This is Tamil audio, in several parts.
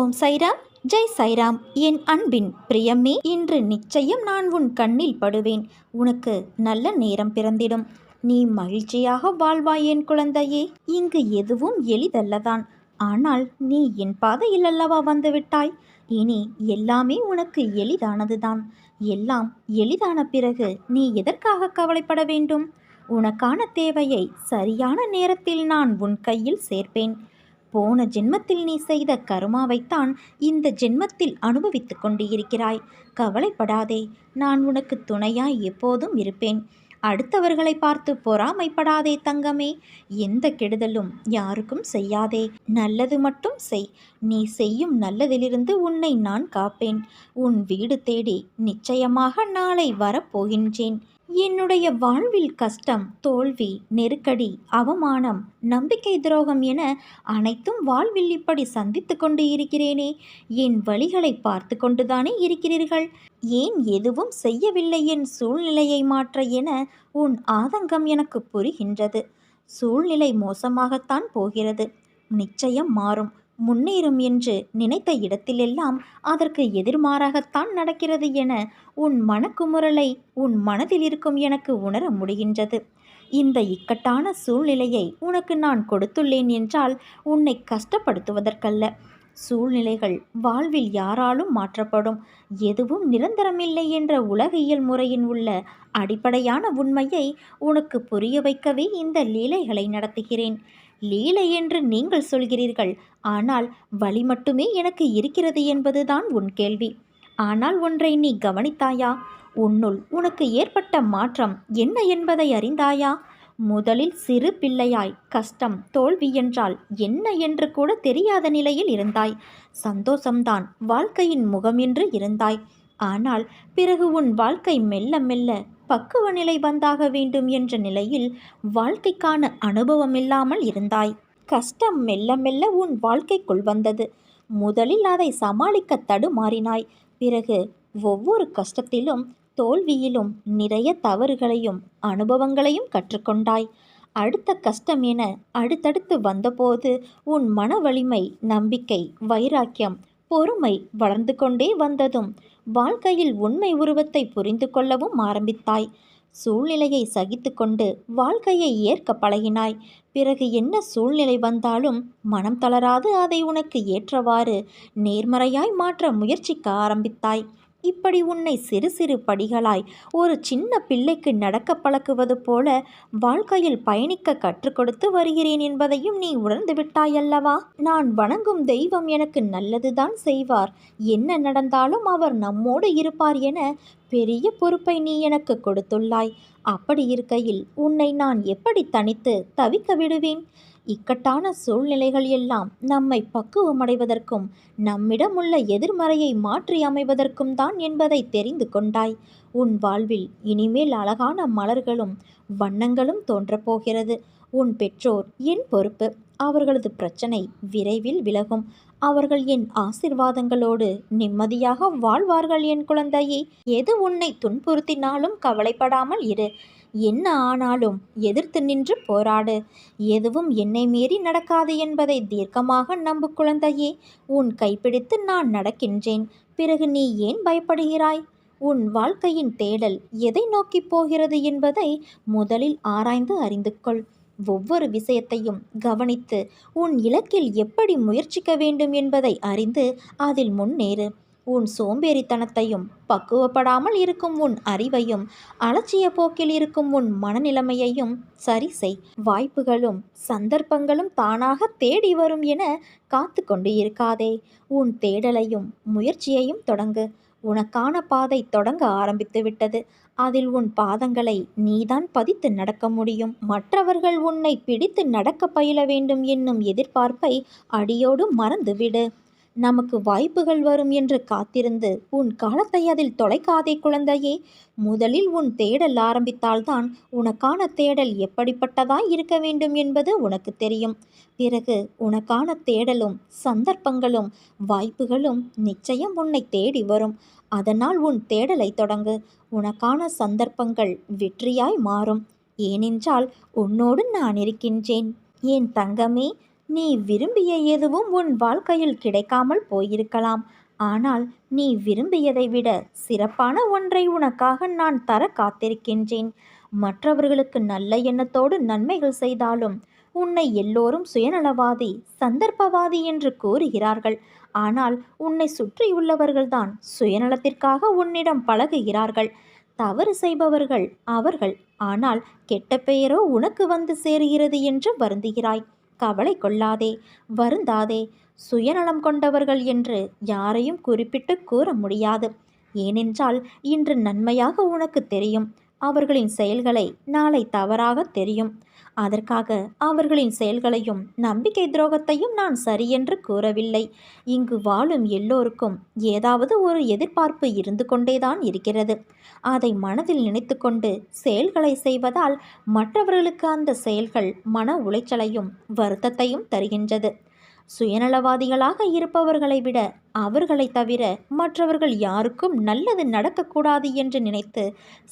ஓம் சைராம் ஜெய் சைராம். என் அன்பின் பிரியமே இன்று நிச்சயம் நான் உன் கண்ணில் படுவேன். உனக்கு நல்ல நேரம் பிறந்திடும். நீ மகிழ்ச்சியாக வாழ்வாய் என் குழந்தையே. இங்கு எதுவும் எளிதல்லதான். ஆனால் நீ என் பாதையில் அல்லவா வந்துவிட்டாய்? இனி எல்லாமே உனக்கு எளிதானதுதான். எல்லாம் எளிதான பிறகு நீ எதற்காக கவலைப்பட வேண்டும்? உனக்கான தேவையை சரியான நேரத்தில் நான் உன் கையில் சேர்ப்பேன். போன ஜென்மத்தில் நீ செய்த கருமாவைத்தான் இந்த ஜென்மத்தில் அனுபவித்துக் கொண்டு இருக்கிறாய் கவலைப்படாதே நான் உனக்கு துணையாய் எப்போதும் இருப்பேன். அடுத்தவர்களை பார்த்து பொறாமைப்படாதே தங்கமே எந்த கெடுதலும் யாருக்கும் செய்யாதே. நல்லது மட்டும் செய் நீ செய்யும் நல்லதிலிருந்து உன்னை நான் காப்பேன். உன் வீடு தேடி நிச்சயமாக நாளை வரப்போகின்றேன். என்னுடைய வாழ்வில் கஷ்டம் தோல்வி நெருக்கடி அவமானம் நம்பிக்கை துரோகம் என அனைத்தும் வாழ்வில் இப்படி சந்தித்து கொண்டு இருக்கிறேனே. என் வழிகளை பார்த்து கொண்டுதானே இருக்கிறீர்கள்? ஏன் எதுவும் செய்யவில்லை என் சூழ்நிலையை மாற்ற என உன் ஆதங்கம் எனக்கு புரிகின்றது. சூழ்நிலை மோசமாகத்தான் போகிறது. நிச்சயம் மாறும். முன்னேறும் என்று நினைத்த இடத்திலெல்லாம் அதற்கு எதிர்மாறாகத்தான் நடக்கிறது என உன் மனக்குமுறலை உன் மனதில் இருக்கும் எனக்கு உணர முடிகின்றது. இந்த இக்கட்டான சூழ்நிலையை உனக்கு நான் கொடுத்துள்ளேன் என்றால் உன்னை கஷ்டப்படுத்துவதற்கல்ல. சூழ்நிலைகள் வாழ்வில் யாராலும் மாற்றப்படும். எதுவும் நிரந்தரமில்லை என்ற உலகியல் முறையின் உள்ள அடிப்படையான உண்மையை உனக்கு புரிய வைக்கவே இந்த லீலைகளை நடத்துகிறேன். லீலை என்று நீங்கள் சொல்கிறீர்கள். ஆனால் வழி மட்டுமே எனக்கு இருக்கிறது என்பதுதான் உன் கேள்வி. ஆனால் ஒன்றை நீ கவனித்தாயா? உன்னுள் உனக்கு ஏற்பட்ட மாற்றம் என்ன என்பதை அறிந்தாயா? முதலில் சிறு பிள்ளையாய் கஷ்டம் தோல்வி என்றால் என்ன என்று கூட தெரியாத நிலையில் இருந்தாய். சந்தோஷம்தான் வாழ்க்கையின் முகம் என்று இருந்தாய். ஆனால் பிறகு உன் வாழ்க்கை மெல்ல மெல்ல பக்குவ நிலை வந்தாக வேண்டும் என்ற நிலையில் வாழ்க்கைக்கான அனுபவம் இல்லாமல் இருந்தாய். கஷ்டம் மெல்ல மெல்ல உன் வாழ்க்கைக்குள் வந்தது. முதலில் அதை சமாளிக்க தடுமாறினாய். பிறகு ஒவ்வொரு கஷ்டத்திலும் தோல்வியிலும் நிறைய தவறுகளையும் அனுபவங்களையும் கற்றுக்கொண்டாய். அடுத்த கஷ்டம் என அடுத்தடுத்து வந்தபோது உன் மன வலிமை நம்பிக்கை வைராக்கியம் பொறுமை வளர்ந்து கொண்டே வந்ததும் வாழ்க்கையில் உண்மை உருவத்தை புரிந்து கொள்ளவும் ஆரம்பித்தாய். சூழ்நிலையை சகித்து கொண்டு வாழ்க்கையை ஏற்க பழகினாய். பிறகு என்ன சூழ்நிலை வந்தாலும் மனம் தளராது அதை உனக்கு ஏற்றவாறு நேர்மறையாய் மாற்ற முயற்சிக்க ஆரம்பித்தாய். இப்படி உன்னை சிறு சிறு படிகளாய் ஒரு சின்ன பிள்ளைக்கு நடக்க பழக்குவது போல வாழ்க்கையில் பயணிக்க கற்றுக் கொடுத்து வருகிறேன் என்பதையும் நீ உணர்ந்து விட்டாயல்லவா? நான் வணங்கும் தெய்வம் எனக்கு நல்லதுதான் செய்வார். என்ன நடந்தாலும் அவர் நம்மோடு இருப்பார் என பெரிய பொறுப்பை நீ எனக்கு கொடுத்துள்ளாய். அப்படி இருக்கையில் உன்னை நான் எப்படி தனித்து தவிக்க விடுவேன்? இக்கட்டான சூழ்நிலைகள் எல்லாம் நம்மை பக்குவமடைவதற்கும் நம்மிடம் உள்ள எதிர்மறையை மாற்றி அமைவதற்கும் தான் என்பதை தெரிந்து கொண்டாய். உன் வாழ்வில் இனிமேல் அழகான மலர்களும் வண்ணங்களும் தோன்றப்போகிறது உன் பெற்றோர் என் பொறுப்பு. அவர்களது பிரச்சனை விரைவில் விலகும். அவர்கள் என் ஆசிர்வாதங்களோடு நிம்மதியாக வாழ்வார்கள் என் குழந்தையே. எது உன்னை துன்புறுத்தினாலும் கவலைப்படாமல் இரு. என்ன ஆனாலும் எதிர்த்து நின்று போராடு. எதுவும் என்னை மீறி நடக்காது என்பதை தீர்க்கமாக நம்பு குழந்தையே. உன் கைப்பிடித்து நான் நடக்கின்றேன். பிறகு நீ ஏன் பயப்படுகிறாய்? உன் வாழ்க்கையின் தேடல் எதை நோக்கி போகிறது என்பதை முதலில் ஆராய்ந்து அறிந்து கொள் ஒவ்வொரு விஷயத்தையும் கவனித்து உன் இலக்கில் எப்படி முயற்சிக்க வேண்டும் என்பதை அறிந்து அதில் முன்னேறு. உன் சோம்பேறித்தனத்தையும் பக்குவப்படாமல் இருக்கும் உன் அறிவையும் அலட்சிய போக்கில் இருக்கும் உன் மனநிலைமையையும் சரி செய். வாய்ப்புகளும் சந்தர்ப்பங்களும் தானாக தேடி வரும் என காத்து கொண்டு இருக்காதே. உன் தேடலையும் முயற்சியையும் தொடங்கு. உனக்கான பாதை தொடங்க ஆரம்பித்து விட்டது. அதில் உன் பாதங்களை நீதான் பதித்து நடக்க முடியும். மற்றவர்கள் உன்னை பிடித்து நடக்க பயில வேண்டும் என்னும் எதிர்பார்ப்பை அடியோடு மறந்துவிடு. நமக்கு வாய்ப்புகள் வரும் என்று காத்திருந்து உன் காலத்தை அதில் தொலைக்காதே குழந்தையே. முதலில் உன் தேடல் ஆரம்பித்தால்தான் உனக்கான தேடல் எப்படிப்பட்டதாய் இருக்க வேண்டும் என்பது உனக்கு தெரியும். பிறகு உனக்கான தேடலும் சந்தர்ப்பங்களும் வாய்ப்புகளும் நிச்சயம் உன்னை தேடி வரும். அதனால் உன் தேடலை தொடங்கு. உனக்கான சந்தர்ப்பங்கள் வெற்றியாய் மாறும். ஏனென்றால் உன்னோடு நான் இருக்கின்றேன். என் தங்கமே நீ விரும்பிய எதுவும் உன் வாழ்க்கையில் கிடைக்காமல் போயிருக்கலாம். ஆனால் நீ விரும்பியதை விட சிறப்பான ஒன்றை உனக்காக நான் தர காத்திருக்கின்றேன். மற்றவர்களுக்கு நல்ல எண்ணத்தோடு நன்மைகள் செய்தாலும் உன்னை எல்லோரும் சுயநலவாதி சந்தர்ப்பவாதி என்று கூறுகிறார்கள். ஆனால் உன்னை சுற்றியுள்ளவர்கள்தான் சுயநலத்திற்காக உன்னிடம் பழகுகிறார்கள். தவறு செய்பவர்கள் அவர்கள். ஆனால் கெட்ட பெயரோ உனக்கு வந்து சேருகிறது என்று வருந்துகிறாய். கவலை கொள்ளாதே வருந்தாதே. சுயநலம் கொண்டவர்கள் என்று யாரையும் குறிப்பிட்டு கூற முடியாது. ஏனென்றால் இன்று நன்மையாக உனக்கு தெரியும். அவர்களின் செயல்களை நாளை தவறாக தெரியும். அதற்காக அவர்களின் செயல்களையும் நம்பிக்கை துரோகத்தையும் நான் சரியென்று கூறவில்லை. இங்கு வாழும் எல்லோருக்கும் ஏதாவது ஒரு எதிர்பார்ப்பு இருந்து கொண்டேதான் இருக்கிறது. அதை மனதில் நினைத்துக்கொண்டு செயல்களை செய்வதால் மற்றவர்களுக்கு அந்த செயல்கள் மன உளைச்சலையும் வருத்தத்தையும் தருகின்றது. சுயநலவாதிகளாக இருப்பவர்களை விட அவர்களை தவிர மற்றவர்கள் யாருக்கும் நல்லது நடக்கக்கூடாது என்று நினைத்து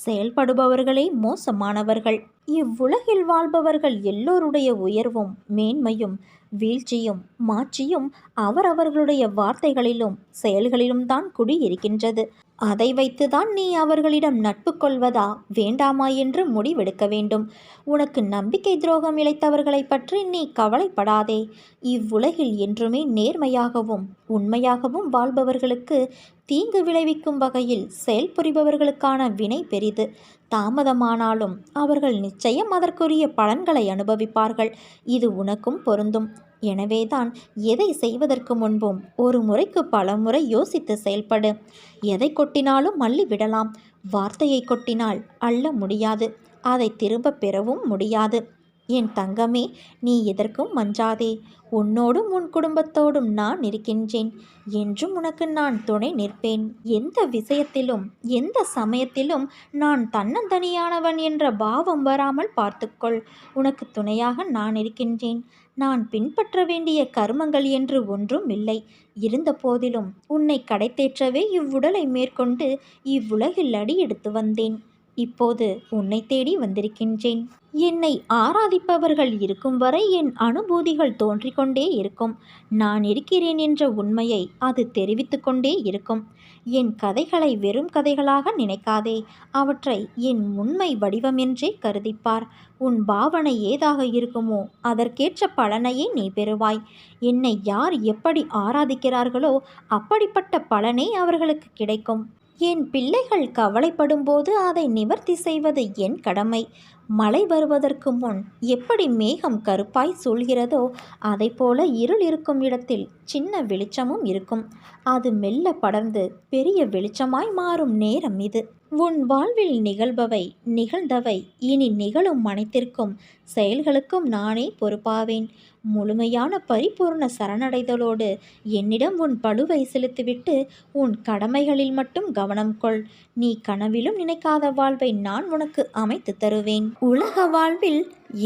செயல்படுபவர்களே மோசமானவர்கள். இவ்வுலகில் வாழ்பவர்கள் எல்லோருடைய உயர்வும் மேன்மையும் வீழ்ச்சியும் மாட்சியும் அவரவர்களுடைய வார்த்தைகளிலும் செயல்களிலும் தான் குடியிருக்கின்றது. அதை வைத்துதான் நீ அவர்களிடம் நட்பு கொள்வதா? வேண்டாமா என்று முடிவெடுக்க வேண்டும். உனக்கு நம்பிக்கை துரோகம் இழைத்தவர்களை பற்றி நீ கவலைப்படாதே. இவ்வுலகில் என்றுமே நேர்மையாகவும் உண்மையாகவும் வாழ்பவர்களுக்கு தீங்கு விளைவிக்கும் வகையில் செயல்புரிபவர்களுக்கான வினை பெரிது. தாமதமானாலும் அவர்கள் நிச்சயம் அதற்குரிய பலன்களை அனுபவிப்பார்கள். இது உனக்கும் பொருந்தும். எனவேதான் எதை செய்வதற்கு முன்பும் ஒரு முறைக்கு பல முறை யோசித்து செயல்படு. எதை கொட்டினாலும் மல்லி விடலாம். வார்த்தையை கொட்டினால் அள்ள முடியாது. அதை திரும்ப பெறவும் முடியாது. என் தங்கமே நீ எதற்கும் மஞ்சாதே. உன்னோடும் உன் குடும்பத்தோடும் நான் இருக்கின்றேன். என்றும் உனக்கு நான் துணை நிற்பேன். எந்த விஷயத்திலும் எந்த சமயத்திலும் நான் தன்னந்தனியானவன் என்ற பாவம் வராமல் பார்த்துக்கொள். உனக்கு துணையாக நான் இருக்கின்றேன். நான் பின்பற்ற வேண்டிய கர்மங்கள் என்று ஒன்றும் இல்லை. இருந்த போதிலும் உன்னை கடைத்தேற்றவே இவ்வுடலை மேற்கொண்டு இவ்வுலகில் அடி எடுத்து வந்தேன். இப்போது உன்னை தேடி வந்திருக்கின்றேன். என்னை ஆராதிப்பவர்கள் இருக்கும் வரை என் அனுபூதிகள் தோன்றிக்கொண்டே இருக்கும். நான் இருக்கிறேன் என்ற உண்மையை அது தெரிவித்து கொண்டே இருக்கும். என் கதைகளை வெறும் கதைகளாக நினைக்காதே. அவற்றை என் உண்மை வடிவமென்றே கருதிப்பார். உன் பாவனை ஏதாக இருக்குமோ அதற்கேற்ற பலனையே நீ பெறுவாய். என்னை யார் எப்படி ஆராதிக்கிறார்களோ அப்படிப்பட்ட பலனே அவர்களுக்கு கிடைக்கும். என் பிள்ளைகள் கவலைப்படும்போது அதை நிவர்த்தி செய்வது என் கடமை. மழை வருவதற்கு முன் எப்படி மேகம் கருப்பாய் சூழ்கிறதோ அதை போல இருள் இருக்கும் இடத்தில் சின்ன வெளிச்சமும் இருக்கும். அது மெல்ல படர்ந்து பெரிய வெளிச்சமாய் மாறும் நேரம் இது. உன் வாழ்வில் நிகழ்பவை நிகழ்ந்தவை. இனி நிகழும் அனைத்திற்கும் செயல்களுக்கும் நானே பொறுப்பாவேன். முழுமையான பரிபூர்ண சரணடைதலோடு என்னிடம் உன் பழுவை செலுத்திவிட்டு உன் கடமைகளில் மட்டும் கவனம் கொள். நீ கனவிலும் நினைக்காத வாழ்வை நான் உனக்கு அமைத்து தருவேன். உலக வாழ்வில்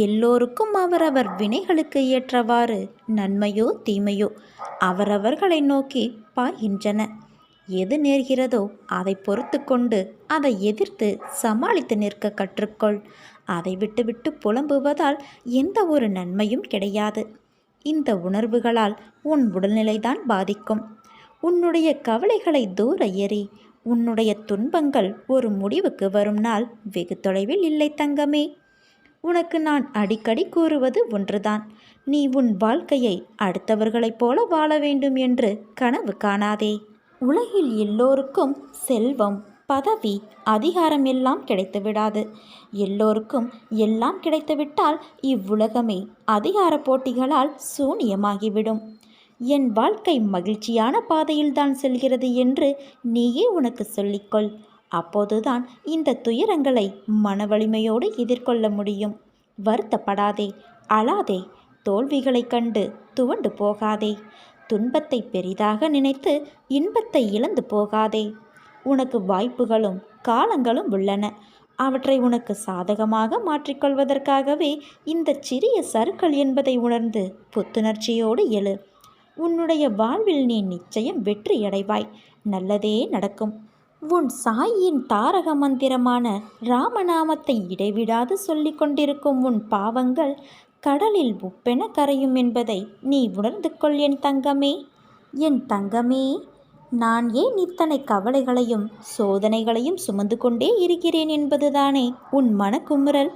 எல்லோருக்கும் அவரவர் வினைகளுக்கு ஏற்றவாறு நன்மையோ தீமையோ அவரவர்களை நோக்கி பாய்கின்றன. எது நேர்கிறதோ அதை பொறுத்து கொண்டு அதை எதிர்த்து சமாளித்து நிற்க கற்றுக்கொள். அதை விட்டுவிட்டு புலம்புவதால் எந்த ஒரு நன்மையும் கிடையாது. இந்த உணர்வுகளால் உன் உடல்நிலைதான் பாதிக்கும். உன்னுடைய கவலைகளை தூர எறி உன்னுடைய துன்பங்கள் ஒரு முடிவுக்கு வரும் நாள் வெகு தொலைவில் இல்லை தங்கமே. உனக்கு நான் அடிக்கடி கூறுவது ஒன்றுதான். நீ உன் வாழ்க்கையை அடுத்தவர்களைப் போல வாழ வேண்டும் என்று கனவு காணாதே. உலகில் எல்லோருக்கும் செல்வம் பதவி அதிகாரம் எல்லாம் கிடைத்து விடாது எல்லோருக்கும் எல்லாம் கிடைத்துவிட்டால் இவ்வுலகமே அதிகார போட்டிகளால் சூனியமாகிவிடும். என் வாழ்க்கை மகிழ்ச்சியான பாதையில்தான் செல்கிறது என்று நீயே உனக்கு சொல்லிக்கொள். அப்போதுதான் இந்த துயரங்களை மன வலிமையோடு எதிர்கொள்ள முடியும். வருத்தப்படாதே அழாதே தோல்விகளைக் கண்டு துவண்டு போகாதே. துன்பத்தை பெரிதாக நினைத்து இன்பத்தை இழந்து போகாதே. உனக்கு வாய்ப்புகளும் காலங்களும் உள்ளன. அவற்றை உனக்கு சாதகமாக மாற்றிக்கொள்வதற்காகவே இந்த சிறிய சருக்கள் என்பதை உணர்ந்து புத்துணர்ச்சியோடு எழு. உன்னுடைய வாழ்வில் நீ நிச்சயம் வெற்றியடைவாய். நல்லதே நடக்கும். உன் சாயின் தாரக மந்திரமான ராமநாமத்தை இடைவிடாது சொல்லிக் கொண்டிருக்கும் உன் பாவங்கள் கடலில் உப்பென கரையும் என்பதை நீ உணர்ந்து கொள் என் தங்கமே. என் தங்கமே நான் ஏன் இத்தனை கவலைகளையும் சோதனைகளையும் சுமந்து கொண்டே இருக்கிறேன் என்பதுதானே உன் மனக்குமுறல்?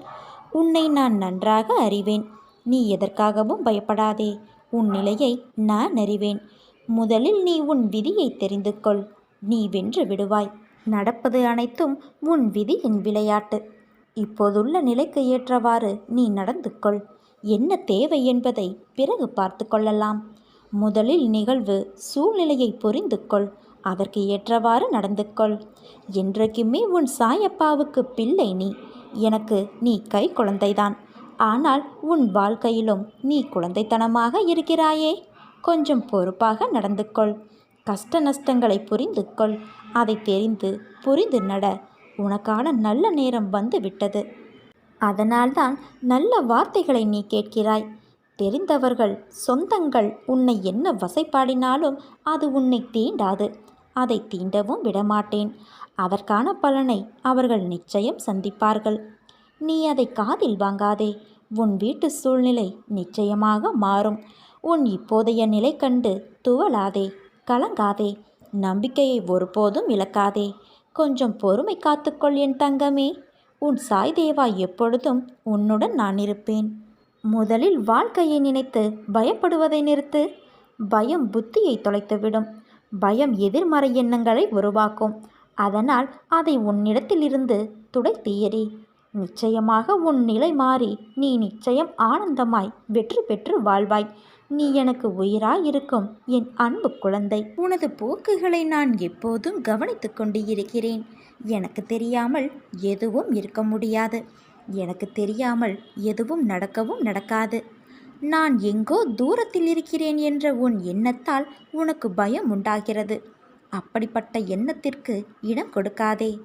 உன்னை நான் நன்றாக அறிவேன். நீ எதற்காகவும் பயப்படாதே. உன் நிலையை நான் அறிவேன். முதலில் நீ உன் விதியை தெரிந்து கொள். நீ வென்று விடுவாய். நடப்பது அனைத்தும் உன் விதியின் விளையாட்டு. இப்போதுள்ள நிலைக்கு ஏற்றவாறு நீ நடந்து கொள். என்ன தேவை என்பதை பிறகு பார்த்து கொள்ளலாம். முதலில் நிகழ்வு சூழ்நிலையை புரிந்து கொள் அதற்கு ஏற்றவாறு நடந்து கொள் என்றைக்குமே உன் சாயப்பாவுக்கு பிள்ளை நீ. எனக்கு நீ கை குழந்தைதான். ஆனால் உன் வாழ்க்கையிலும் நீ குழந்தைத்தனமாக இருக்கிறாயே. கொஞ்சம் பொறுப்பாக நடந்து கொள் கஷ்ட நஷ்டங்களை புரிந்து கொள் அதை தெரிந்து புரிந்து நட. உனக்கான நல்ல நேரம் வந்து விட்டது அதனால்தான் நல்ல வார்த்தைகளை நீ கேட்கிறாய். தெரிந்தவர்கள் சொந்தங்கள் உன்னை என்ன வசைப்பாடினாலும் அது உன்னை தீண்டாது. அதை தீண்டவும் விடமாட்டேன். அதற்கான பலனை அவர்கள் நிச்சயம் சந்திப்பார்கள். நீ அதை காதில் வாங்காதே. உன் வீட்டு சூழ்நிலை நிச்சயமாக மாறும். உன் இப்போதைய நிலை கண்டு துவளாதே. கலங்காதே. நம்பிக்கையை ஒருபோதும் இழக்காதே. கொஞ்சம் பொறுமை காத்துக்கொள் என் தங்கமே. உன் சாய் தேவா எப்பொழுதும் உன்னுடன் நான் இருப்பேன். முதலில் வாழ்க்கையை நினைத்து பயப்படுவதை நிறுத்து. பயம் புத்தியை தொலைத்துவிடும். பயம் எதிர்மறை எண்ணங்களை உருவாக்கும். அதனால் அதை உன்னிடத்திலிருந்து துடைத்து எறி. நிச்சயமாக உன் நிலை மாறி நீ நிச்சயம் ஆனந்தமாய் வெற்றி பெற்று வாழ்வாய். நீ எனக்கு உயிராய் இருக்கும் என் அன்பு குழந்தை. உனது போக்குகளை நான் எப்போதும் கவனித்துக் கொண்டு இருக்கிறேன். எனக்கு தெரியாமல் எதுவும் இருக்க முடியாது. எனக்கு தெரியாமல் எதுவும் நடக்கவும் நடக்காது. நான் எங்கோ தூரத்தில் இருக்கிறேன் என்ற உன் எண்ணத்தால் உனக்கு பயம் உண்டாகிறது. அப்படிப்பட்ட எண்ணத்திற்கு இடம் கொடுக்காதே.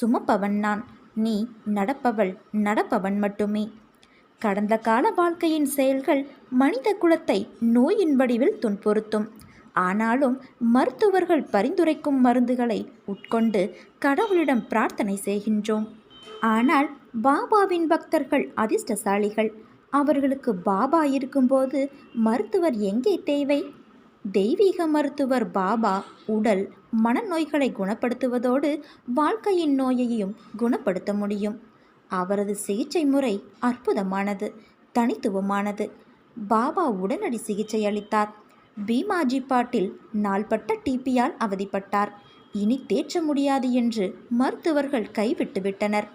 சுமப்பவன் நான். நீ நடப்பவள் நடப்பவன் மட்டுமே. கடந்த கால வாழ்க்கையின் செயல்கள் மனித குலத்தை நோயின் வடிவில் துன்புறுத்தும். ஆனாலும் மருத்துவர்கள் பரிந்துரைக்கும் மருந்துகளை உட்கொண்டு கடவுளிடம் பிரார்த்தனை செய்கின்றோம். ஆனால் பாபாவின் பக்தர்கள் அதிர்ஷ்டசாலிகள். அவர்களுக்கு பாபா இருக்கும்போது மருத்துவர் எங்கே தேவை? தெய்வீக மருத்துவர் பாபா உடல் மனநோய்களை குணப்படுத்துவதோடு வாழ்க்கையின் நோயையும் குணப்படுத்த முடியும். அவரது சிகிச்சை முறை அற்புதமானது தனித்துவமானது. பாபா உடனடி சிகிச்சை அளித்தார். பீமாஜி பாட்டில் நாள்பட்ட டிபியால் அவதிப்பட்டார். இனி தேற்ற முடியாது என்று மருத்துவர்கள் கைவிட்டுவிட்டனர்.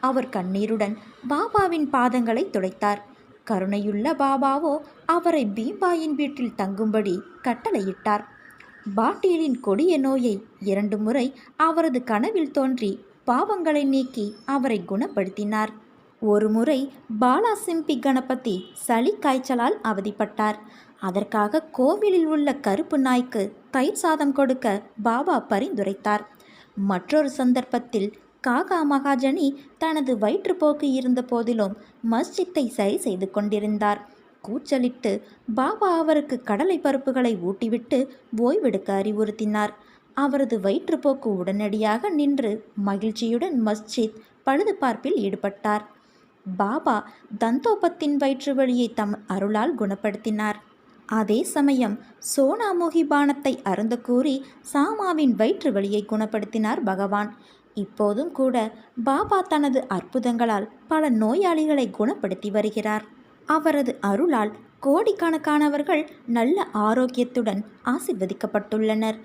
அவர் கண்ணீருடன் பாபாவின் பாதங்களை துடைத்தார். கருணையுள்ள பாபாவோ அவரை பீம்பாயின் வீட்டில் தங்கும்படி கட்டளையிட்டார். பாட்டீலின் கொடிய நோயை இரண்டு முறை அவரது கனவில் தோன்றி பாவங்களை நீக்கி அவரை குணப்படுத்தினார். ஒருமுறை பாலா சிம்பி கணபதி சளி காய்ச்சலால் அவதிப்பட்டார். அதற்காக கோவிலில் உள்ள கருப்பு நாய்க்கு தயிர் சாதம் கொடுக்க பாபா பரிந்துரைத்தார். மற்றொரு சந்தர்ப்பத்தில் காகா மகாஜனி தனது வயிற்றுப்போக்கு இருந்த போதிலும் மஸ்ஜித்தை சரி செய்து கொண்டிருந்தார். கூச்சலிட்டு பாபா அவருக்கு கடலை பருப்புகளை ஊட்டிவிட்டு ஓய்வெடுக்க அறிவுறுத்தினார். அவரது வயிற்றுப்போக்கு உடனடியாக நின்று மகிழ்ச்சியுடன் மஸ்ஜித் பழுது பார்ப்பில் ஈடுபட்டார். பாபா தந்தோபத்தின் வயிற்று வழியை தம் அருளால் குணப்படுத்தினார். அதே சமயம் சோனாமுகி பானத்தை அருந்த கூறி சாமாவின் வயிற்று வழியை குணப்படுத்தினார் பகவான். இப்போதும் கூட பாபா தனது அற்புதங்களால் பல நோயாளிகளை குணப்படுத்தி வருகிறார். அவரது அருளால் கோடிக்கணக்கானவர்கள் நல்ல ஆரோக்கியத்துடன் ஆசிர்வதிக்கப்பட்டுள்ளனர்.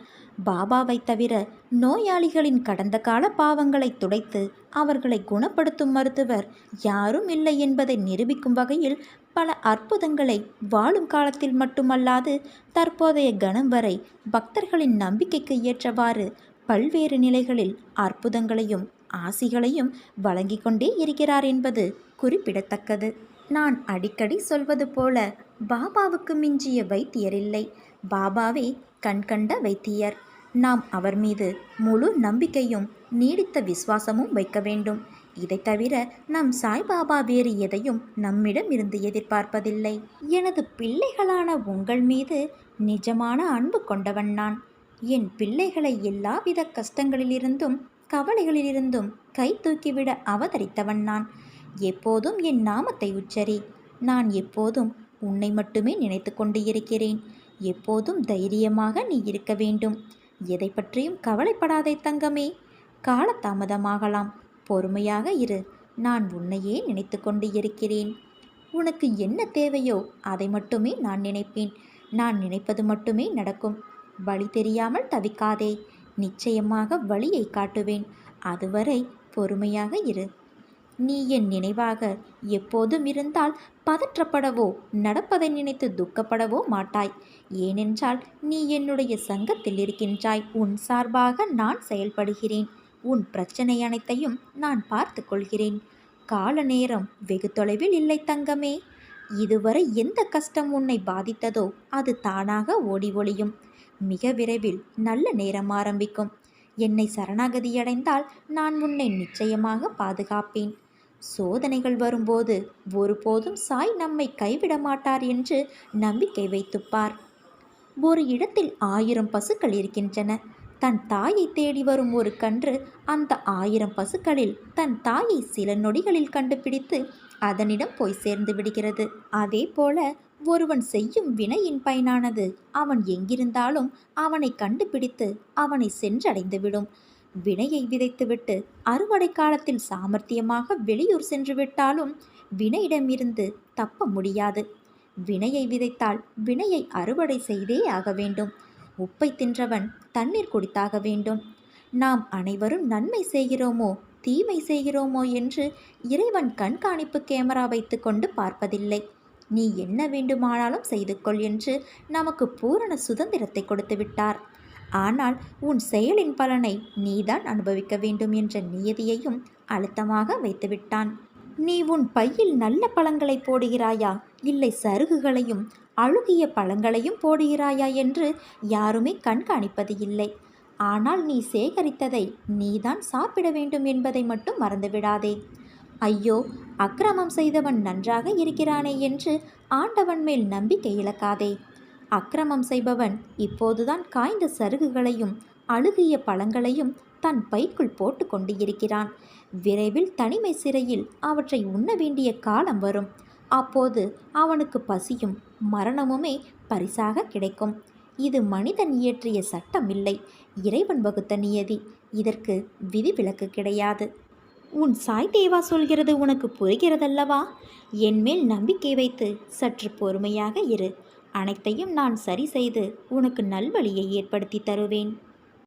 பாபாவை தவிர நோயாளிகளின் கடந்த கால பாவங்களை துடைத்து அவர்களை குணப்படுத்தும் மருத்துவர் யாரும் இல்லை என்பதை நிரூபிக்கும் வகையில் பல அற்புதங்களை வாழும் காலத்தில் மட்டுமல்லாது தற்போதைய கணம் வரை பக்தர்களின் நம்பிக்கைக்கு ஏற்றவாறு பல்வேறு நிலைகளில் அற்புதங்களையும் ஆசிகளையும் வழங்கிக் கொண்டே இருக்கிறார் என்பது குறிப்பிடத்தக்கது. நான் அடிக்கடி சொல்வது போல பாபாவுக்கு மிஞ்சிய வைத்தியர் இல்லை பாபாவே கண்கண்ட வைத்தியர். நாம் அவர் மீது முழு நம்பிக்கையும் நீடித்த விசுவாசமும் வைக்க வேண்டும். இதை தவிர நம் சாய்பாபா வேறு எதையும் நம்மிடம் இருந்து எதிர்பார்ப்பதில்லை. எனது பிள்ளைகளான உங்கள் மீது நிஜமான அன்பு கொண்டவன் நான். என் பிள்ளைகளை எல்லாவித கஷ்டங்களிலிருந்தும் கவலைகளிலிருந்தும் கை தூக்கிவிட அவதரித்தவன் நான். எப்போதும் என் நாமத்தை உச்சரி. நான் எப்போதும் உன்னை மட்டுமே நினைத்து கொண்டு இருக்கிறேன் எப்போதும் தைரியமாக நீ இருக்க வேண்டும். எதை பற்றியும் கவலைப்படாதே தங்கமே. காலதாமதமாகலாம். பொறுமையாக இரு. நான் உன்னையே நினைத்து கொண்டு இருக்கிறேன் உனக்கு என்ன தேவையோ அதை மட்டுமே நான் நினைப்பேன். நான் நினைப்பது மட்டுமே நடக்கும். வழி தெரியாமல் தவிக்காதே. நிச்சயமாக வழியை காட்டுவேன். அதுவரை பொறுமையாக இரு. நீ என் நினைவாக எப்போதும் இருந்தால் பதற்றப்படவோ நடப்பதை நினைத்து துக்கப்படவோ மாட்டாய். ஏனென்றால் நீ என்னுடைய சங்கத்தில் இருக்கின்றாய். உன் சார்பாக நான் செயல்படுகிறேன். உன் பிரச்சனை அனைத்தையும் நான் பார்த்து கொள்கிறேன். கால நேரம் வெகு தொலைவில் இல்லை தங்கமே. இதுவரை எந்த கஷ்டம் உன்னை பாதித்ததோ அது தானாக ஓடி ஒளியும். மிக விரைவில் நல்ல நேரம் ஆரம்பிக்கும். என்னை சரணாகதியடைந்தால் நான் உன்னை நிச்சயமாக பாதுகாப்பேன். சோதனைகள் வரும்போது ஒருபோதும் சாய் நம்மை கைவிட மாட்டார் என்று நம்பிக்கை வைத்துப்பார். ஒரு இடத்தில் ஆயிரம் பசுக்கள் இருக்கின்றன. தன் தாயை தேடி வரும் ஒரு கன்று அந்த ஆயிரம் பசுக்களில் தன் தாயை சில நொடிகளில் கண்டுபிடித்து அதனிடம் போய் சேர்ந்து விடுகிறது. அதே போல ஒருவன் செய்யும் வினையின் பயனானது. அவன் எங்கிருந்தாலும் அவனை கண்டுபிடித்து அவனை சென்றடைந்துவிடும். வினையை விதைத்துவிட்டு அறுவடை காலத்தில் சாமர்த்தியமாக வெளியூர் சென்று விட்டாலும் வினையிடமிருந்து தப்ப முடியாது. வினையை விதைத்தால் வினையை அறுவடை செய்தே ஆக வேண்டும். உப்பை தின்றவன் தண்ணீர் குடித்தாக வேண்டும். நாம் அனைவரும் நன்மை செய்கிறோமோ தீமை செய்கிறோமோ என்று இறைவன் கண்காணிப்பு கேமரா வைத்துக்கொண்டு பார்ப்பதில்லை. நீ என்ன வேண்டுமானாலும் செய்து கொள் என்று நமக்கு பூரண சுதந்திரத்தை கொடுத்து விட்டார். ஆனால் உன் செயலின் பலனை நீதான் அனுபவிக்க வேண்டும் என்ற நியதியையும் அழுத்தமாக வைத்துவிட்டான் நீ உன் பையில் நல்ல பழங்களை போடுகிறாயா? இல்லை சருகுகளையும் அழுகிய பழங்களையும் போடுகிறாயா என்று யாருமே கண்காணிப்பது இல்லை. ஆனால் நீ சேகரித்ததை நீதான் சாப்பிட வேண்டும் என்பதை மட்டும் மறந்துவிடாதே. ஐயோ அக்கிரமம் செய்தவன் நன்றாக இருக்கிறானே என்று ஆண்டவன் மேல் நம்பிக்கை இழக்காதே. அக்கிரமம் செய்பவன் இப்போதுதான் காய்ந்த சருகுகளையும் அழுகிய பழங்களையும் தன் பைக்குள் போட்டு கொண்டு இருக்கிறான். விரைவில் தனிமை சிறையில் அவற்றை உண்ண வேண்டிய காலம் வரும். அப்போது அவனுக்கு பசியும் மரணமுமே பரிசாக கிடைக்கும். இது மனிதன் இயற்றிய சட்டம் இல்லை இறைவன் வகுத்த நியதி. இதற்கு விதிவிலக்கு கிடையாது. உன் சாய் தேவா சொல்கிறது உனக்கு புரிகிறதல்லவா? என்மேல் நம்பிக்கை வைத்து சற்று பொறுமையாக இரு. அனைத்தையும் நான் சரி செய்து உனக்கு நல்வழியை ஏற்படுத்தி தருவேன்.